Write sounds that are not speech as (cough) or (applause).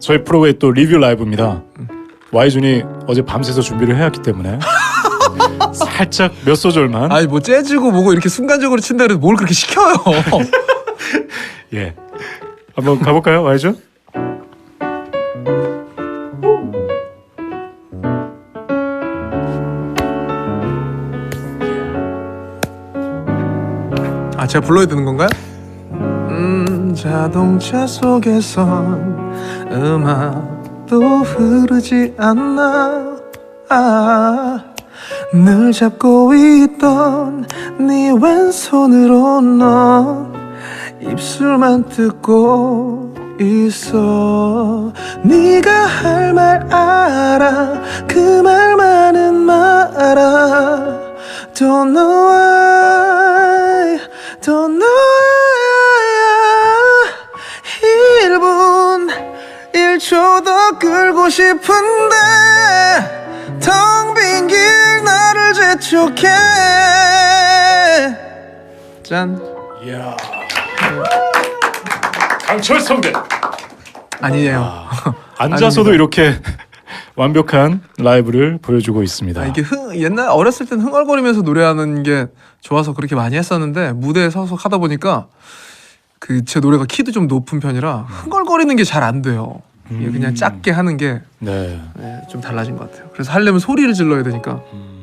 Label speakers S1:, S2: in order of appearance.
S1: 저희 프로의 또 리뷰 라이브입니다. Y준이 어제 밤새서 준비를 해왔기 때문에 (laughs) 살짝 몇 소절만
S2: 아니 뭐 재즈고 뭐고 이렇게 순간적으로 친다 그래도 뭘 그렇게 시켜요. (laughs)
S1: 예 한번 가볼까요, Y준?
S2: 아 제가 불러야 되는 건가요? 음 자동차 속에선 음악도 흐르지 않나. 아, 늘 잡고 있던 네 왼손으로 넌 입술만 뜯고 있어. 네가 할 말 알아 그 말만은 말아. Don't know why Don't 1초 더 끌고 싶은데 텅 빈 길 나를 재촉해 짠
S1: 이야 강철 선배
S2: 아니에요 (laughs)
S1: 앉아서도
S2: 아닙니다.
S1: 이렇게 완벽한 라이브를 보여주고 있습니다.
S2: 아, 이게 흥, 옛날 어렸을 땐 흥얼거리면서 노래하는 게 좋아서 그렇게 많이 했었는데 무대에 서서 하다 보니까 그 제 노래가 키도 좀 높은 편이라 흥얼거리는 게 잘 안 돼요. 이게 그냥
S1: 음.
S2: 작게 하는 게좀
S1: 네.
S2: 달라진 것 같아요. 그래서 하려면 소리를 질러야 되니까
S1: 음.